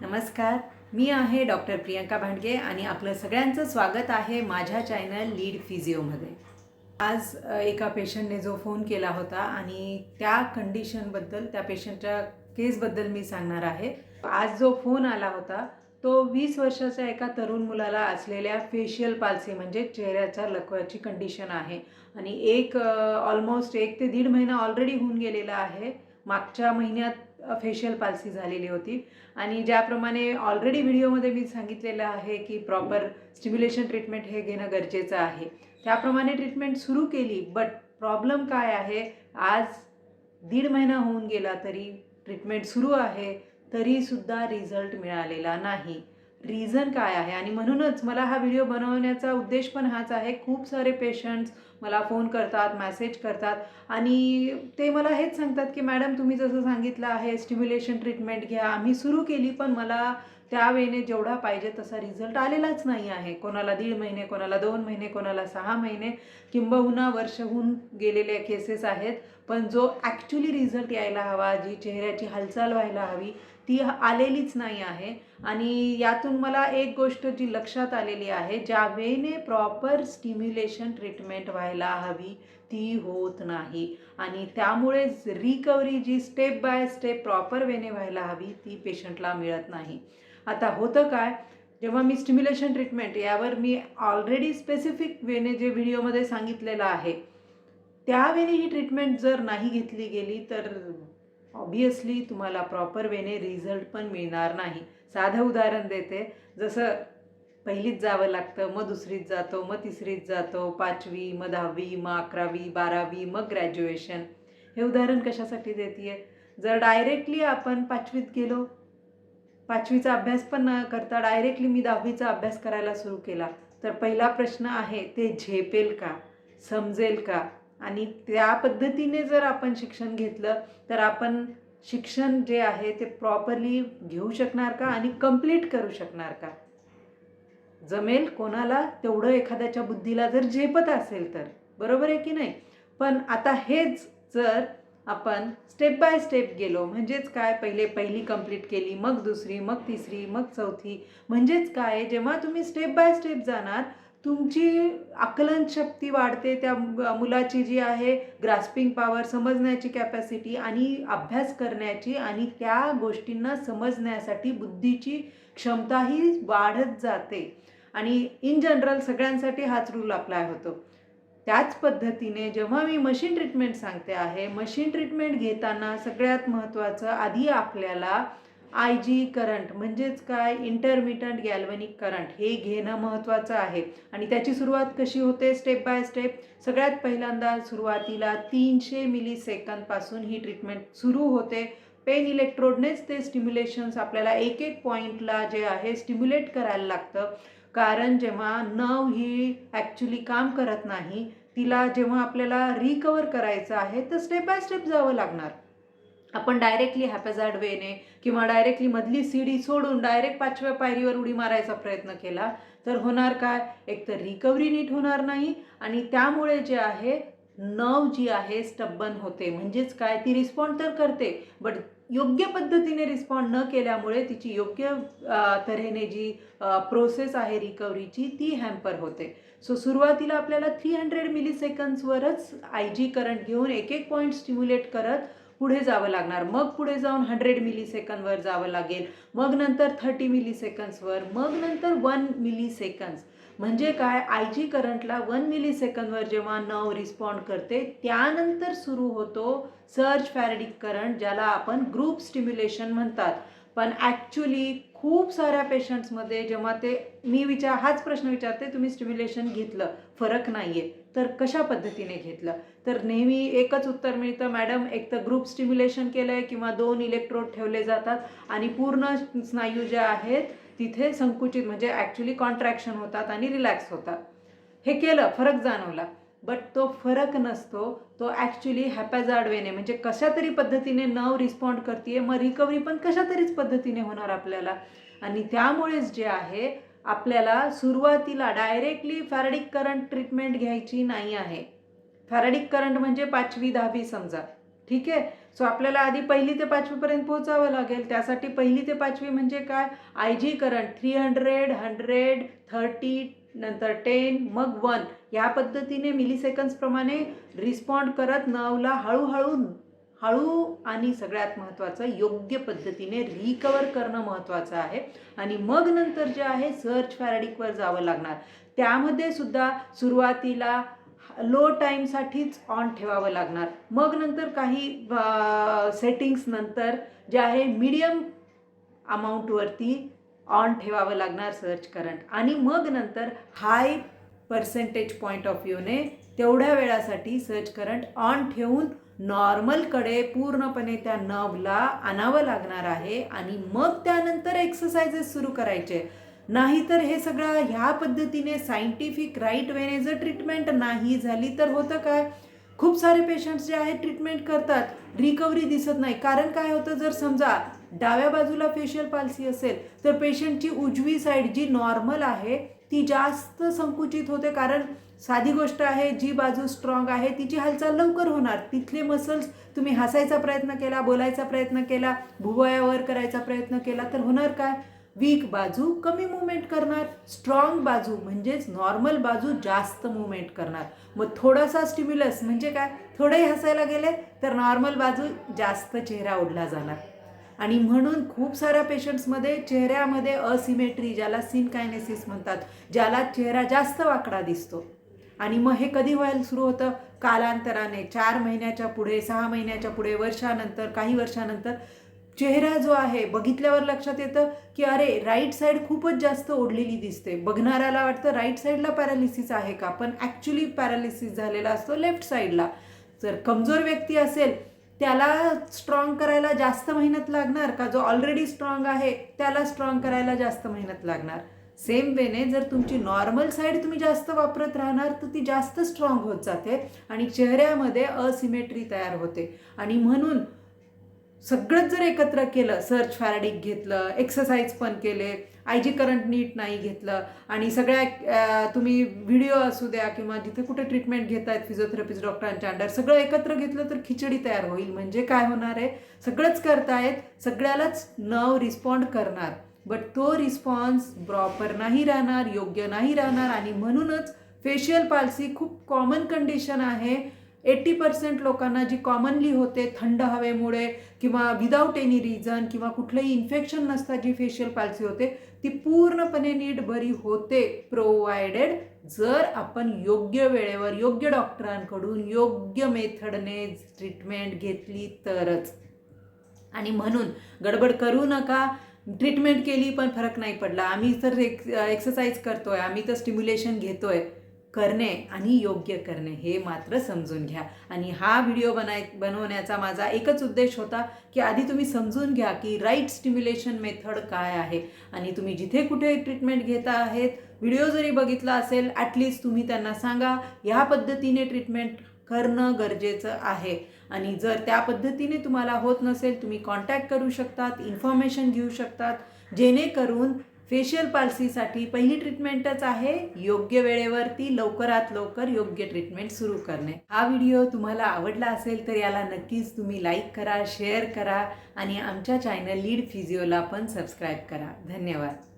नमस्कार मी आहे डॉक्टर प्रियंका भांडगे आणि आपलं सगळ्यांचं स्वागत आहे माझ्या चॅनल लीड फिजिओमध्ये. आज एका पेशंटने जो फोन केला होता आणि त्या कंडिशनबद्दल त्या पेशंटच्या केसबद्दल मी सांगणार आहे. आज जो फोन आला होता तो वीस वर्षाच्या एका तरुण मुलाला असलेल्या फेशियल पाल्सी म्हणजे चेहऱ्याच्या लकवाची कंडिशन आहे आणि एक ऑलमोस्ट एक ते दीड महिना ऑलरेडी होऊन गेलेला आहे. मागच्या महिन्यात फेशियल पाल्सी झालेली होती. आणि ज्याप्रमाणे ऑलरेडी व्हिडिओमध्ये मी सांगितलेलं आहे की प्रॉपर स्टिम्युलेशन ट्रीटमेंट हे घेणं गरजेचं आहे. त्याप्रमाणे ट्रीटमेंट सुरू केली बट प्रॉब्लेम काय आहे? आज दीड महिना होऊन गेला तरी ट्रीटमेंट सुरू आहे तरीसुद्धा रिझल्ट मिळालेला नाही. रिझन काय आहे? आणि म्हणूनच मला हा व्हिडिओ बनवण्याचा उद्देश पण हाच आहे. खूप सारे पेशंट्स मला फोन करतात मॅसेज करतात. आणि ते मला हेच सांगतात की मॅडम तुम्ही जसं सांगितलं आहे स्टिम्युलेशन ट्रीटमेंट घ्या. आम्ही सुरू केली पण मला त्यावेळेने जेवढा पाहिजे तसा रिझल्ट आलेलाच नाही आहे. कोणाला दीड महिने कोणाला दोन महिने कोणाला सहा महिने किंबहुना वर्ष होऊन गेलेले केसेस आहेत. पण जो ॲक्च्युली रिझल्ट यायला हवा जी चेहऱ्याची हालचाल व्हायला हवी ती आलेलीच नाही आहे. आणि यातून मला एक गोष्ट जी लक्षात आलेली आहे ज्या वेळेने प्रॉपर स्टिम्युलेशन ट्रीटमेंट व्हायला हवी ती होत नाही. आणि त्यामुळेच रिकव्हरी जी स्टेप बाय स्टेप प्रॉपर वेने व्हायला हवी ती पेशंटला मिळत नाही. आता होतं काय जेव्हा मी स्टिम्युलेशन ट्रीटमेंट यावर मी ऑलरेडी स्पेसिफिक वेने जे व्हिडिओमध्ये सांगितलेलं आहे त्यावेळी ही ट्रीटमेंट जर नाही घेतली गेली तर ऑब्वियसली तुम्हाला प्रॉपर वेने रिझल्ट पण मिळणार नाही. साधं उदाहरण देते. जसं पहिलीत जावं लागतं मग दुसरीत जातो मग तिसरीत जातो पाचवी मग दहावी मग अकरावी बारावी मग ग्रॅज्युएशन हे उदाहरण कशासाठी देते जर डायरेक्टली आपण पाचवीत गेलो पाचवीचा अभ्यास पण न करता डायरेक्टली मी दहावीचा अभ्यास करायला सुरू केला. तर पहिला प्रश्न आहे ते झेपेल का? समजेल का? आणि त्या पद्धतीने जर आपण शिक्षण घेतलं तर आपण शिक्षण जे आहे ते प्रॉपरली घेऊ शकणार का आणि कंप्लीट करू शकणार का? जमेल कोणाला तेवढं एखाद्याच्या बुद्धीला जर झेपत असेल तर. बरोबर आहे की नाही? पण आता हेच जर आपण स्टेप बाय स्टेप गेलो म्हणजेच काय? पहिले पहिली कंप्लीट केली मग दुसरी मग तिसरी मग चौथी. म्हणजेच काय? जेव्हा तुम्ही स्टेप बाय स्टेप जाणार तुमची आकलन शक्ती वाढते त्या मुलाची जी आहे ग्रास्पिंग पॉवर समजण्याची कॅपॅसिटी आणि अभ्यास करण्याची आणि त्या गोष्टींना समजण्यासाठी बुद्धीची क्षमताही वाढत जाते. आणि इन जनरल सगळ्यांसाठी हाच रूल अप्लाय होतो. त्याच पद्धतीने जेव्हा मी मशीन ट्रीटमेंट सांगते आहे मशीन ट्रीटमेंट घेताना सगळ्यात महत्त्वाचं आधी आपल्याला आय जी करंट म्हणजेच काय? इंटरमिटंट गॅल्वनिक करंट हे घेणं महत्त्वाचं आहे. आणि त्याची सुरुवात कशी होते? स्टेप बाय स्टेप सगळ्यात पहिल्यांदा सुरुवातीला तीनशे मिली सेकंदपासून ही ट्रीटमेंट सुरू होते. पेन इलेक्ट्रोडनेच ते स्टिम्युलेशन्स आपल्याला एक एक पॉईंटला जे आहे स्टिम्युलेट करायला लागतं. कारण जेव्हा नव ही ॲक्च्युली काम करत नाही तिला जेव्हा आपल्याला रिकवर करायचं आहे तर स्टेप बाय स्टेप जावं लागणार. आपण डायरेक्टली हॅपॅझार्ड वेने किंवा डायरेक्टली मधली सीडी सोडून डायरेक्ट पाचव्या पायरीवर उडी मारायचा प्रयत्न केला तर होणार काय? एक तर रिकव्हरी नीट होणार नाही आणि त्यामुळे जे आहे नव जी आहे स्टब्बन होते. म्हणजेच काय? ती रिस्पॉन्ड तर करते बट योग्य पद्धतीने रिस्पॉन्ड न केल्यामुळे तिची योग्य तऱ्हेने जी प्रोसेस आहे रिकव्हरीची ती हॅम्पर होते. सो सुरुवातीला आपल्याला थ्री हंड्रेड मिली सेकंड्सवरच आय जी करंट घेऊन एक एक पॉईंट स्टिम्युलेट करत पुढे जावं लागणार. मग पुढे जाऊन हंड्रेड मिली सेकंदवर जावं लागेल. मग नंतर थर्टी मिली सेकंड्सवर मग नंतर वन मिली सेकंड्स म्हणजे काय? आय जी करंटला वन मिली सेकंदवर जेव्हा नव रिस्पॉन्ड करते त्यानंतर सुरू होतो सर्च फॅरडिक करंट ज्याला आपण ग्रुप स्टिम्युलेशन म्हणतात. पण ॲक्च्युली खूप साऱ्या पेशंट्समध्ये जेव्हा ते मी विचार हाच प्रश्न विचारते तुम्ही स्टिम्युलेशन घेतलं फरक नाही आहे तर कशा पद्धतीने घेतलं? तर नेहमी एकच उत्तर मिळतं मॅडम एक तर ग्रुप स्टिम्युलेशन केलं आहे किंवा दोन इलेक्ट्रोड ठेवले जातात आणि पूर्ण स्नायू ज्या आहेत तिथे संकुचित म्हणजे ॲक्च्युली कॉन्ट्रॅक्शन होतात आणि रिलॅक्स होतात. हे केलं फरक जाणवला. बट तो फरक नसतो तो ॲक्च्युली हॅपॅझार्ड वेने म्हणजे कशा तरी पद्धतीने नव रिस्पॉन्ड करते मग रिकव्हरी पण कशा तरीच पद्धतीने होणार आपल्याला? आणि त्यामुळेच जे आहे आपल्याला सुरुवातीला डायरेक्टली फॅरडिक करंट ट्रीटमेंट घ्यायची नाही आहे. फॅरडिक करंट म्हणजे पाचवी दहावी समजा. ठीक आहे? सो आपल्याला आधी पहिली ते पाचवीपर्यंत पोहोचावं लागेल. त्यासाठी पहिली ते पाचवी म्हणजे काय? I G current three hundred hundred thirty नंतर टेन मग वन या पद्धतीने मिलीसेकंड्सप्रमाणे रिस्पॉन्ड करत नवला हळूहळू हळू आणि सगळ्यात महत्त्वाचं योग्य पद्धतीने रिकवर करणं महत्त्वाचं आहे. आणि मग नंतर जे आहे सर्च फॅराडिकवर जावं लागणार. त्यामध्ये सुद्धा सुरुवातीला लो टाईमसाठीच ऑन ठेवावं लागणार. मग नंतर काही सेटिंग्स नंतर जे आहे मीडियम अमाऊंटवरती ऑन ठेवावं लागणार सर्च करंट. आणि मग नंतर हाय पर्सेंटेज पॉईंट ऑफ व्ह्यूने तेवढ्या वेळासाठी सर्च करंट ऑन ठेवून नॉर्मलकडे पूर्णपणे त्या नवला आणावं लागणार आहे आणि मग त्यानंतर एक्सरसाइजेस सुरू करायचे. नाहीतर हे सगळं ह्या पद्धतीने सायंटिफिक राईट वेने जर ट्रीटमेंट नाही झाली तर होतं काय? खूप सारे पेशंट्स जे आहेत ट्रीटमेंट करतात. रिकव्हरी दिसत नाही. कारण काय होतं? जर समजा डाव्या बाजूला फेशियल पाल्सी असेल तर पेशंटची उजवी साईड जी नॉर्मल आहे ती जास्त संकुचित होते कारण साधी गोष्ट आहे जी बाजू स्ट्रॉंग आहे तिची हालचाल लवकर होणार. तिथले मसल्स तुम्ही हसायचा प्रयत्न केला बोलायचा प्रयत्न केला भुवयावर करायचा प्रयत्न केला तर होणार काय? वीक बाजू कमी मुवमेंट करणार स्ट्रॉंग बाजू म्हणजेच नॉर्मल बाजू जास्त मुवमेंट करणार. मग थोडासा स्टिम्युलस म्हणजे काय? थोडेही हसायला गेले तर नॉर्मल बाजू जास्त चेहरा ओढला जाणार. आणि म्हणून खूप साऱ्या पेशंट्समध्ये चेहऱ्यामध्ये असिमेट्री ज्याला सिनकायनेसिस म्हणतात ज्याला चेहरा जास्त वाकडा दिसतो. आणि मग हे कधी व्हायला सुरू होतं? कालांतराने चार महिन्याच्या पुढे सहा महिन्याच्या पुढे वर्षानंतर काही वर्षानंतर चेहरा जो आहे बघितल्यावर लक्षात येतं की अरे राईट साईड खूपच जास्त ओढलेली दिसते. बघणाऱ्याला वाटतं राईट साईडला पॅरालिसिस आहे का? पण ॲक्च्युली पॅरालिसिस झालेला असतो लेफ्ट साईडला जर कमजोर व्यक्ती असेल त्याला स्ट्रॉंग करायला जास्त मेहनत लागणार का? जो ऑलरेडी स्ट्रॉंग आहे त्याला स्ट्रॉंग करायला जास्त मेहनत लागणार. सेम वेने जर तुमची नॉर्मल साईड तुम्ही जास्त वापरत राहणार तर ती जास्त स्ट्रॉंग होत जाते आणि चेहऱ्यामध्ये असिमेट्री तयार होते. आणि म्हणून सगळंच जर एकत्र केलं सर्च फॅरडिक घेतलं एक्सरसाइज पण केले आय जी करंट नीट नाही घेतलं आणि सगळ्या तुम्ही व्हिडिओ असू द्या किंवा जिथे कुठे ट्रीटमेंट घेत आहेत फिजिओथेरपिस्ट डॉक्टरांच्या अंडर सगळं एकत्र घेतलं तर खिचडी तयार होईल. म्हणजे काय होणार आहे? सगळंच करतायत सगळ्यालाच नव रिस्पॉन्ड करणार. बट तो रिस्पॉन्स प्रॉपर नाही राहणार योग्य नाही राहणार आणि म्हणूनच फेशियल पाल्सी खूप कॉमन कंडिशन आहे. एट्टी पर्सेंट लोकांना जी कॉमनली होते थंड हवेमुळे किंवा विदाऊट एनी रिझन किंवा कुठलंही इन्फेक्शन नसता जी फेशियल पाल्सी होते ती पूर्णपणे नीट बरी होते. प्रोवायडेड जर आपण योग्य वेळेवर योग्य डॉक्टरांकडून योग्य मेथडने ट्रीटमेंट घेतली तरच. आणि म्हणून गडबड करू नका. ट्रीटमेंट केली पण फरक नाही पडला. आम्ही तर एक एक्सरसाइज करतोय. आम्ही तर स्टिम्युलेशन घेतोय. करणे आणि योग्य करणे हे मात्र समजून घ्या. आणि हा व्हिडिओ बनाय बनवण्याचा माझा एकच उद्देश होता की आधी तुम्ही समजून घ्या की राईट स्टिम्युलेशन मेथड काय आहे. आणि तुम्ही जिथे कुठे ट्रीटमेंट घेता आहेत व्हिडिओ जरी बघितला असेल ॲटलिस्ट तुम्ही त्यांना सांगा ह्या पद्धतीने ट्रीटमेंट करणं गरजेचं आहे. आणि जर त्या पद्धतीने तुम्हाला होत नसेल तुम्ही कॉन्टॅक्ट करू शकतात इन्फॉर्मेशन घेऊ शकतात. जेणेकरून फेशियल पाल्सीसाठी पहिली ट्रीटमेंटच आहे योग्य वेळेवरती लवकरात लवकर योग्य ट्रीटमेंट सुरू करणे. हा व्हिडिओ तुम्हाला आवडला असेल तर याला नक्कीच तुम्ही लाईक करा शेअर करा आणि आमच्या चॅनल लीड फिजिओला पण सबस्क्राईब करा. धन्यवाद.